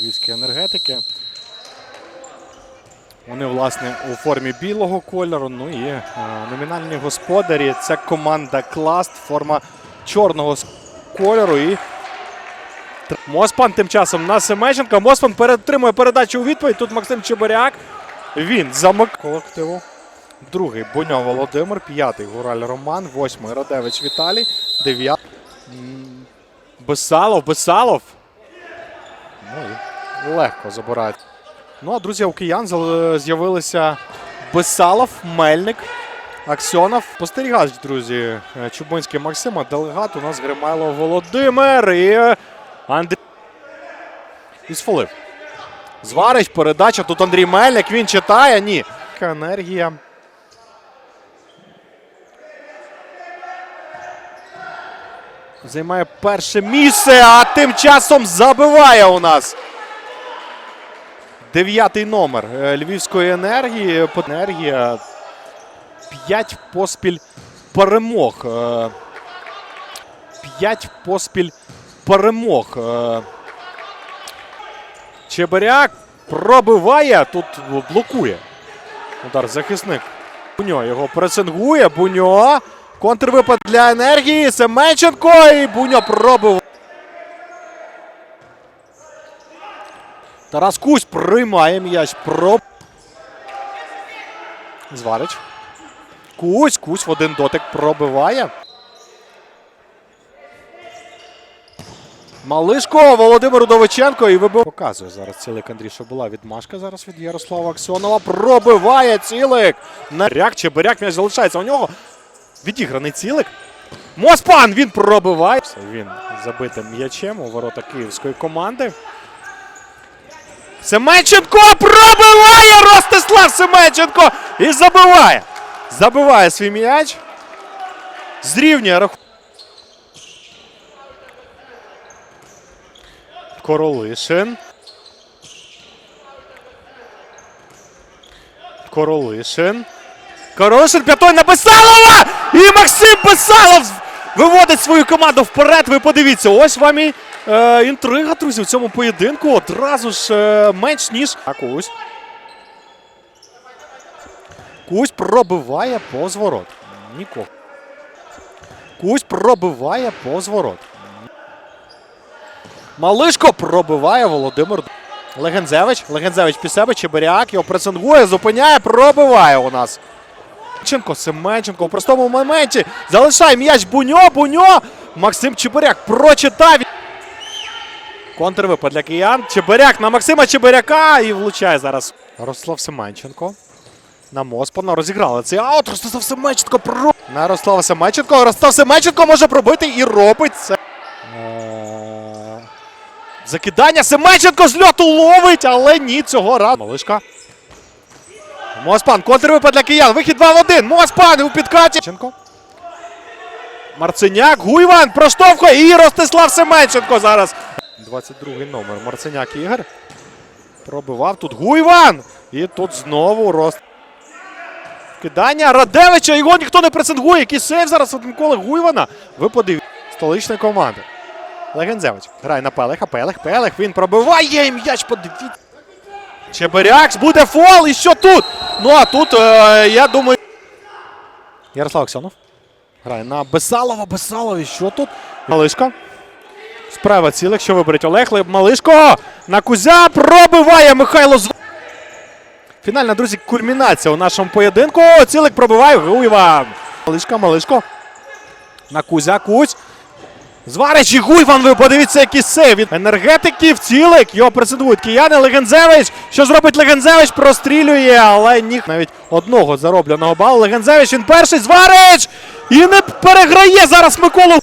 львівські енергетики. Вони, власне, у формі білого кольору. Ну і е, номінальні господарі. Це команда Класт, форма чорного кольору. І Моспан тим часом на Семеченка. Моспан перетримує передачу у відповідь. Тут Максим Чебиряк. Він замик колективу. Другий Буньо Володимир, п'ятий Гураль Роман, восьмий Радевич Віталій, дев'ятий. Бесалов, Бесалов. Легко забирають. Ну а друзі, у киян з'явилися Бесалов, Мельник, Аксьонов. Спостерігач, друзі, е, Чубинський Максим, а делегат у нас Гримайло Володимир і е, Андрій. І сфолив. Зварич, передача. Тут Андрій Мельник. Він читає. Ні. Така Енергія. Займає перше місце, а тим часом забиває у нас. Дев'ятий номер е, Львівської енергії. Енергія. П'ять поспіль перемог. Е, П'ять поспіль перемог. Е, Чебиряк пробиває. Тут блокує. Удар захисник. Буньо його пресингує. Буньо. Контрвипад для енергії. Семенченко. І Буньо пробив. Тарас Кусь приймає м'яч. Про... Зварич. Кусь. Кусь в один дотик пробиває. Малишко, Володимир Удовиченко і вибив. Показує зараз цілик Андрій, що була відмашка зараз від Ярослава Аксьонова. Пробиває цілик. Наряк Чебиряк м'яч залишається у нього. Відіграний цілик. Моспан він пробиває. Він забитим м'ячем у ворота київської команди. Семенченко пробиває Ростислав Семенченко і забиває. Забиває свій м'яч. Зрівнює рахунок. Королишин. Королишин. Королишин п'ятой на Бесалова! І Максим Бесалов виводить свою команду вперед. Ви подивіться, ось вам і е, інтрига, друзі, в цьому поєдинку. Одразу ж е, менш ніж. А Кусь. Кусь пробиває по зворот. Нікого. Кусь пробиває по зворот. Малишко пробиває Володимир. Легензевич. Легензевич під себе, Чебиряк. Його пресингує, зупиняє, пробиває у нас. Семенченко, Семенченко в простому моменті. Залишає м'яч Буньо, Буньо. Максим Чебиряк прочитав. Контрвипад для киян. Чебиряк на Максима Чебиряка і влучає зараз. Ростислав Семенченко. На Моспана розіграли цей аут. Ростислав Семенченко про... На Ростислава Семенченко. Ростислав Семенченко може пробити і робить це. Е, Закидання Семенченко з льоту ловить, але ні, цього разу. Малишка. Моспан, контрвипад для киян. Вихід 2 в 1. Моспан у підкаті. Марциняк, Гуйван проштовхує і Ростислав Семенченко зараз. 22 номер. Марциняк Ігор. Пробивав тут Гуйван. І тут знову Рост. Кидання Радевича. Його ніхто не пресингує. Який сейв зараз від Миколи Гуйвана. Ви подивіться. Столична команда. Легензевич грає на Пелеха. Пелех, Пелех. Він пробиває і м'яч. Подивіться. Чебиряк буде фол. І що тут? Ну а тут, е, я думаю. Ярослав Аксьонов. Грає на Бесалова. Бесалов. І що тут? Малишко. Справа цілих, що виберуть Олег. Малишко. На Кузя пробиває Михайло Зв... Фінальна, друзі, кульмінація у нашому поєдинку. Цілик пробиває Гуйван. Малишко, Малишко. На Кузя, Кузь. Зварич і Гуйван, ви подивіться, який сейв від енергетиків. Цілик. Його пресингують кияни. Легензевич. Що зробить Легензевич? Прострілює, але ні. Навіть одного заробленого балу. Легензевич, він перший. Зварич! І не переграє зараз Миколу